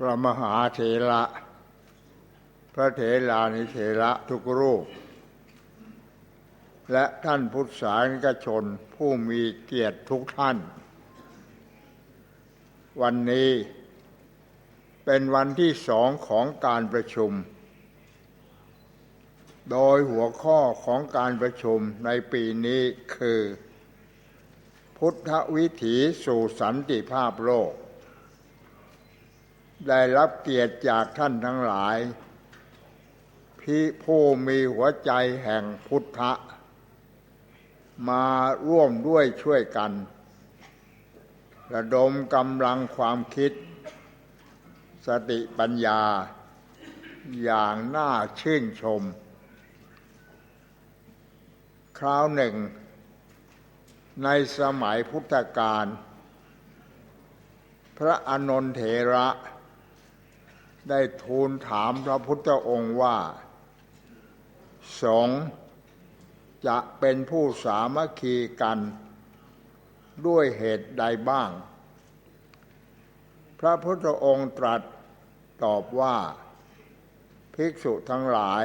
พระมหาเถระ พระเถรานิเถระทุกรูป และท่านพุทธศาสนิกชนผู้มีเกียรติทุกท่าน วันนี้เป็นวันที่สองของการประชุม โดยหัวข้อของการประชุมในปีนี้คือ พุทธวิถีสู่สันติภาพโลก ได้รับเกียรติจากท่านทั้งหลายพี่ผู้มีหัวใจแห่งพุทธะ มาร่วมด้วยช่วยกัน ระดมกำลังความคิด สติปัญญา อย่างน่าชื่นชม คราวหนึ่ง ในสมัยพุทธกาลพระอานนทเถระ ได้ทูลถามพระพุทธองค์ว่าสงจะเป็นผู้สามัคคีกัน ด้วยเหตุใดบ้าง พระพุทธองค์ตรัสตอบว่า ภิกษุทั้งหลาย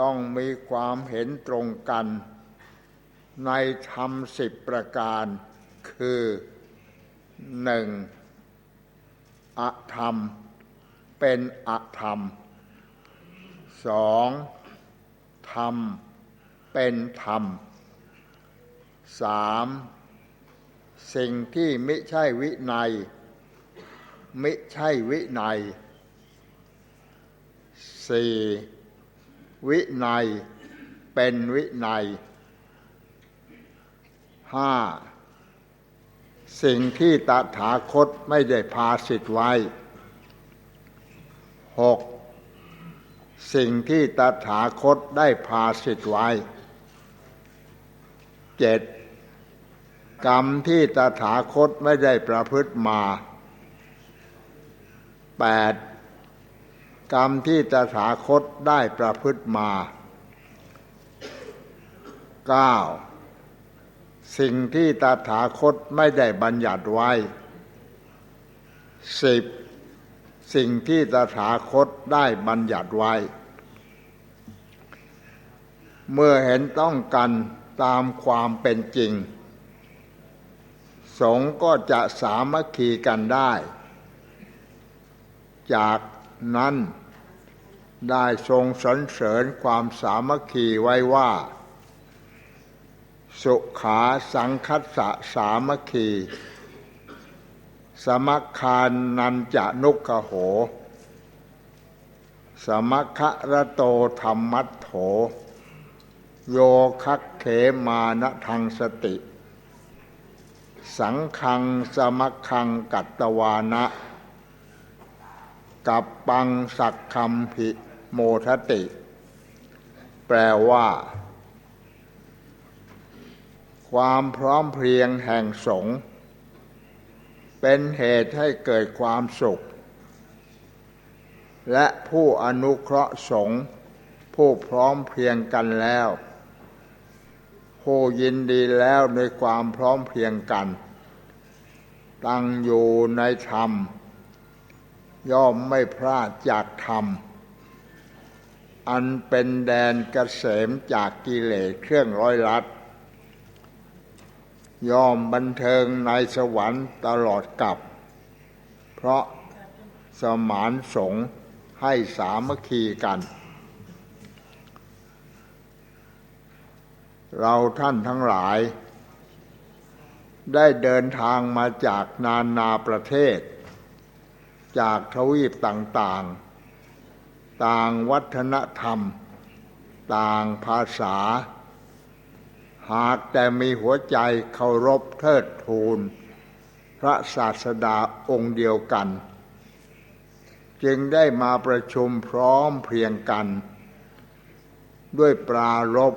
ต้องมีความเห็นตรงกัน ในธรรมสิบประการ คือหนึ่งอธรรม เป็นอธรรมสองธรรม เป็นธรรมสามสิ่งที่ไม่ใช่วินัย ไม่ใช่วินัยสี่วินัย เป็นวินัยห้าสิ่งที่ตถาคตไม่ได้พาสิทธิ์ไว้ หกสิ่งที่ตถาคตได้พาสิทธไว้เจ็ดกรรมที่ตถาคตไม่ได้ประพฤติมาแปดกรรมที่ตถาคตได้ประพฤติมาเก้าสิ่งที่ตถาคตไม่ได้บัญญัติไว้สิบ สิ่งที่ตถาคตได้บัญญัติไว้ เมื่อเห็นต้องกันตามความเป็นจริง สงก็จะสามัคคีกันได้ จากนั้นได้ทรงสรรเสริญความสามัคคีไว้ว่า สุขาสังคัสสะสามัคคี สมคานันจะนุกขโห สมคะระโตธรรมัตโถ โยคักเขมานะทังสติ สังคังสมคคังกัตตวานะ กับปังสักคำผิโมทติ แปลว่า ความพร้อมเพรียงแห่งสงฆ์ เป็นเหตุให้เกิดความสุข และผู้อนุเคราะห์สงฆ์ผู้พร้อมเพียงกันแล้ว ผู้ยินดีแล้วในความพร้อมเพียงกัน ตั้งอยู่ในธรรม ย่อมไม่พลาดจากธรรม อันเป็นแดนเกษมจากกิเลสเครื่องร้อยลัด ยอมบันเทิงในสวรรค์ตลอดกับ เพราะสมานสงให้สามัคคีกัน เราท่านทั้งหลาย ได้เดินทางมาจากนานาประเทศ จากทวีปต่างๆ ต่างวัฒนธรรม ต่างภาษา หากแต่มีหัวใจเคารพเทิดทูน พระศาสดาองค์เดียวกัน จึงได้มาประชุมพร้อมเพรียงกัน ด้วยปรารบ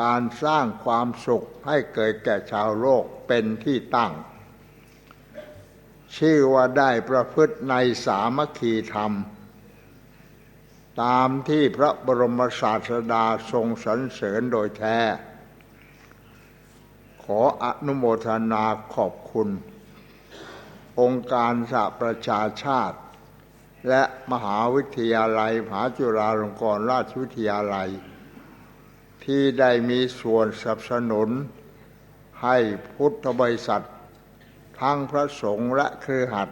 การสร้างความสุขให้เกิดแก่ชาวโลกเป็นที่ตั้ง ชื่อว่าได้ประพฤติในสามัคคีธรรม ตามที่พระบรมศาสดาทรงสรรเสริญโดยแท้ ขออนุโมทนาขอบคุณ องค์การสหประชาชาติ และมหาวิทยาลัยมหาจุฬาลงกรณราชวิทยาลัย ที่ได้มีส่วนสนับสนุน ให้พุทธบริษัท ทั้งพระสงฆ์และเครือขัด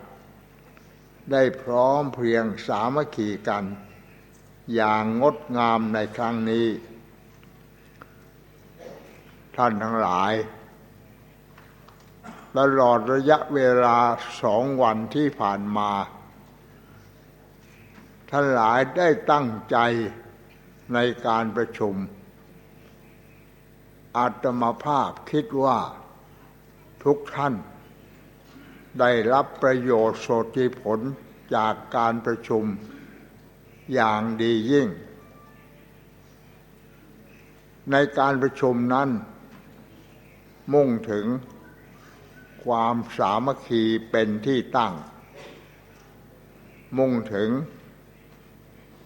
ได้พร้อมเพรียงสามัคคีกัน อย่างงดงามในครั้งนี้ ท่านทั้งหลาย ตลอดระยะเวลาสองวันที่ผ่านมา ท่านหลายได้ตั้งใจในการประชุม อาตมาภาพคิดว่าทุกท่าน ได้รับประโยชน์โสติผลจากการประชุมอย่างดียิ่ง ในการประชุมนั้น มุ่งถึง ความสามัคคีเป็นที่ตั้ง มุ่งถึง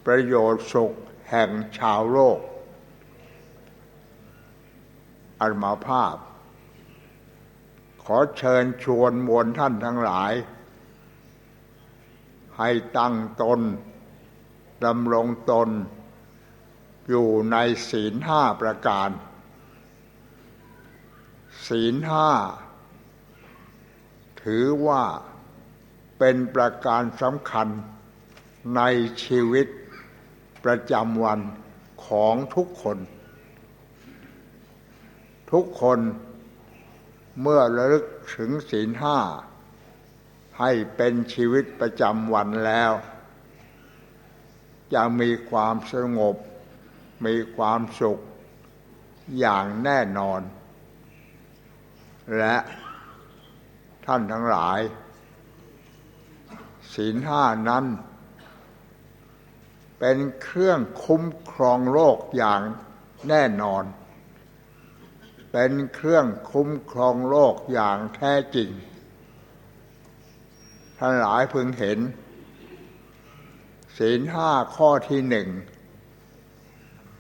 ประโยชน์สุขแห่งชาวโลกอันมาภาพ ขอเชิญชวนมวลท่านทั้งหลาย ให้ตั้งตนดำรงตน อยู่ในศีลห้าประการ ศีลห้า ถือว่าเป็นประการสำคัญในชีวิตประจำวันของทุกคน ทุกคนเมื่อระลึกถึงศีลห้า ให้เป็นชีวิตประจำวันแล้ว จะมีความสงบ มีความสุขอย่างแน่นอน และ ท่านทั้งหลาย ศีลห้านั้น เป็นเครื่องคุ้มครองโลกอย่างแน่นอน เป็นเครื่องคุ้มครองโลกอย่างแท้จริง ท่านหลายพึงเห็น ศีลห้าข้อที่หนึ่ง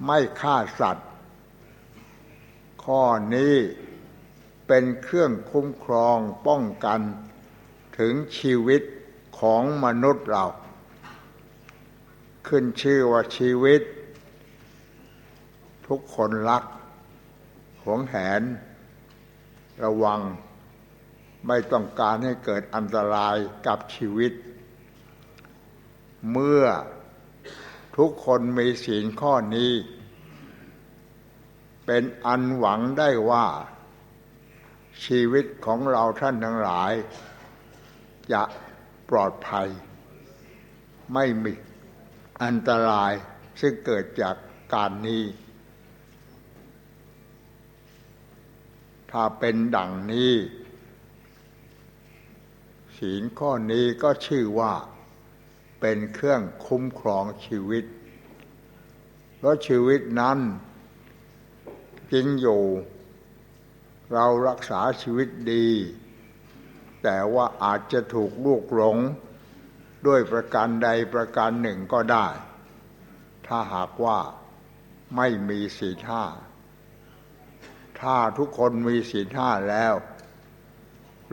ไม่ฆ่าสัตว์ ข้อนี้ เป็นเครื่องคุ้มครองป้องกันถึงชีวิตของมนุษย์เรา ขึ้นชื่อว่าชีวิต ทุกคนรักหวงแหน ระวัง ไม่ต้องการให้เกิดอันตรายกับชีวิต เมื่อทุกคนมีศีลข้อนี้ เป็นอันหวังได้ว่า ชีวิตของเราท่านทั้งหลาย จะปลอดภัย ไม่มีอันตรายซึ่งเกิดจากการนี้ ถ้าเป็นดังนี้ ศีลข้อนี้ก็ชื่อว่า เป็นเครื่องคุ้มครองชีวิต เพราะชีวิตนั้นจริงอยู่ เรารักษาชีวิตดี แต่ว่าอาจจะถูกลูกหลง ด้วยประการใดประการหนึ่งก็ได้ ถ้าหากว่าไม่มีศีลห้าถ้าทุกคนมีศีลห้าแล้ว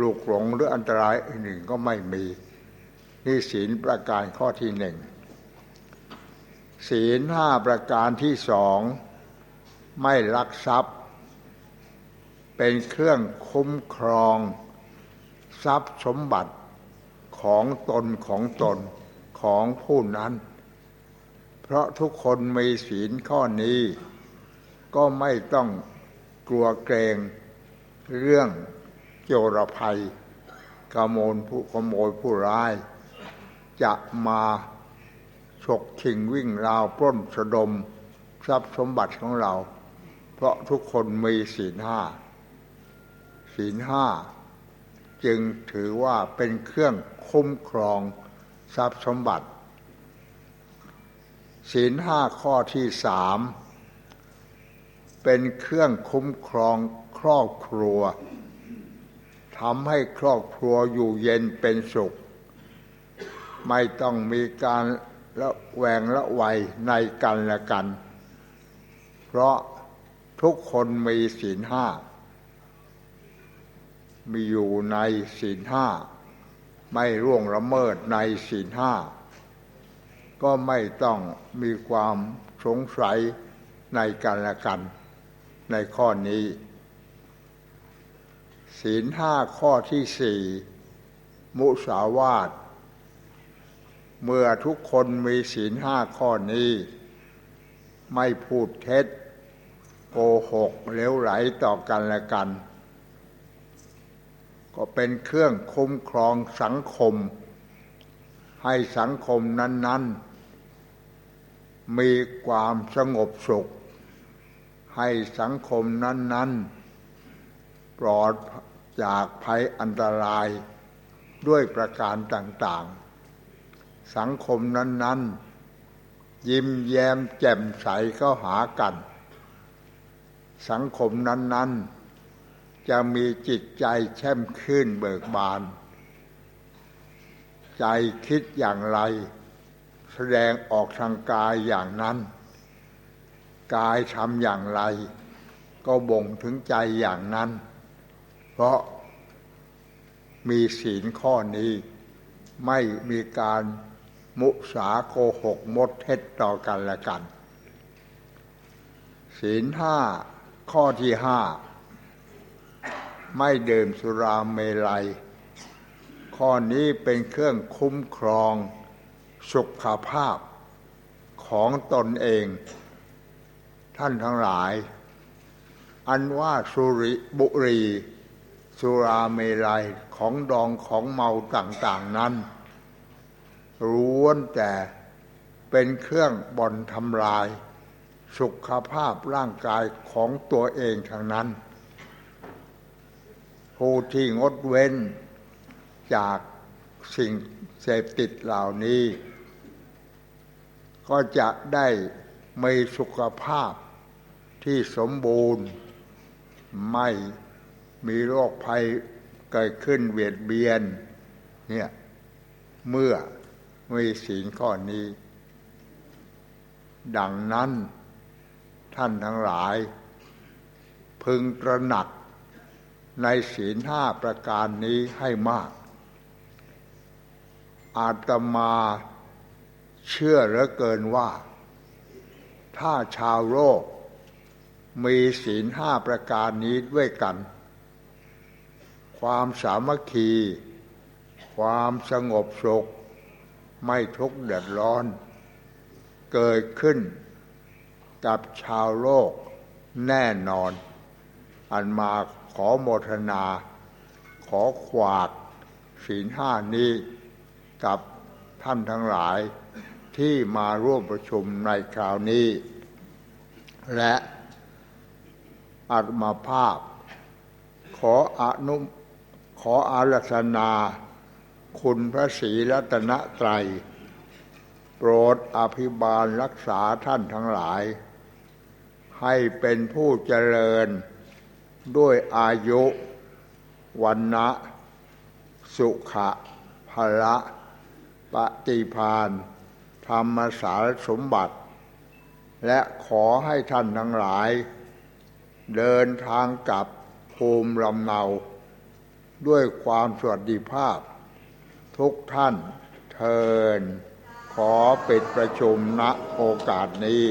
ลูกหลงหรืออันตรายอื่นงก็ไม่มีนี่ศีลประการข้อที่หนึ่งศีลห้าประการที่สองไม่ลักทรัพย์ เป็นเครื่องคุ้มครอง ทรัพย์สมบัติของตนของตนของผู้นั้น เพราะทุกคนมีศีลข้อนี้ ก็ไม่ต้องกลัวเกรงเรื่องโจรภัยขโมยผู้ขโมยผู้ร้าย จะมาฉกชิงวิ่งราวปล้นสะดม ทรัพย์สมบัติของเรา เพราะทุกคนมีศีลห้า ศีลห้าจึงถือว่าเป็นเครื่องคุ้มครองทรัพย์สมบัติ ศีลห้าข้อที่สามเป็นเครื่องคุ้มครองครอบครัวทำให้ครอบครัวอยู่เย็นเป็นสุข ไม่ต้องมีการละแวงละไวในกันและกัน เพราะทุกคนมีศีลห้า มีอยู่ในศีลห้าไม่ร่วงละเมิดในศีลห้าก็ไม่ต้องมีความสงสัยในกันและกันในข้อนี้ ศีลห้าข้อที่สี่มุสาวาท เมื่อทุกคนมีศีลห้าข้อนี้ ไม่พูดเท็จ โกหกเลวไหลต่อกันและกัน ก็เป็นเครื่องคุ้มครองสังคม ให้สังคมนั้น ๆ มีความสงบสุข ให้สังคมนั้น ๆ ปลอดจากภัยอันตรายด้วยประการต่าง ๆ สังคมนั้น ๆ ยิ้มแย้มแจ่มใสเข้าหากัน สังคมนั้น ๆ จะมีจิตใจแช่มชื่นเบิกบาน ใจคิดอย่างไร แสดงออกทางกายอย่างนั้น กายทำอย่างไร ก็บ่งถึงใจอย่างนั้น เพราะมีศีลข้อนี้ ไม่มีการมุสาโกหกมดเท็จต่อกันและกัน ศีลห้าข้อที่ห้า ไม่ดื่มสุราเมลัย ข้อนี้เป็นเครื่องคุ้มครองสุขภาพของตนเอง ท่านทั้งหลาย อันว่าสุริบุรี สุราเมลัยของดองของเมาต่าง ๆนั้นล้วนแต่เป็นเครื่องบ่อนทำลาย สุขภาพร่างกายของตัวเองทั้งนั้น ผู้ที่งดเว้น จากสิ่งเสพติดเหล่านี้ ก็จะได้มีสุขภาพที่สมบูรณ์ ไม่มีโรคภัยเกิดขึ้นเวียดเบียนเนี่ยเมื่อมีศีลข้อนี้ ดังนั้นท่านทั้งหลาย พึงตระหนัก ในศีลห้าประการนี้ให้มาก อาตมาเชื่อเหลือเกินว่า ถ้าชาวโลก มีศีลห้าประการนี้ด้วยกัน ความสามัคคี ความสงบสุข ไม่ทุกข์เดือดร้อน เกิดขึ้นกับชาวโลกแน่นอน อันมา ขอโมทนา ขอขวากศีลห้านี้กับท่านทั้งหลายที่มาร่วมประชุมในคราวนี้ และอาตมาภาพ ขออนุขออารัธนา คุณพระศรีรัตนตรัย โปรดอภิบาลรักษาท่านทั้งหลาย ให้เป็นผู้เจริญ ด้วยอายุวันนะสุขะภละปฏิพานธรรมสารสมบัติ และขอให้ท่านทั้งหลาย เดินทางกลับภูมิลำเนา ด้วยความสวัสดิภาพ ทุกท่านเทินขอปิดประชุมณโอกาสนี้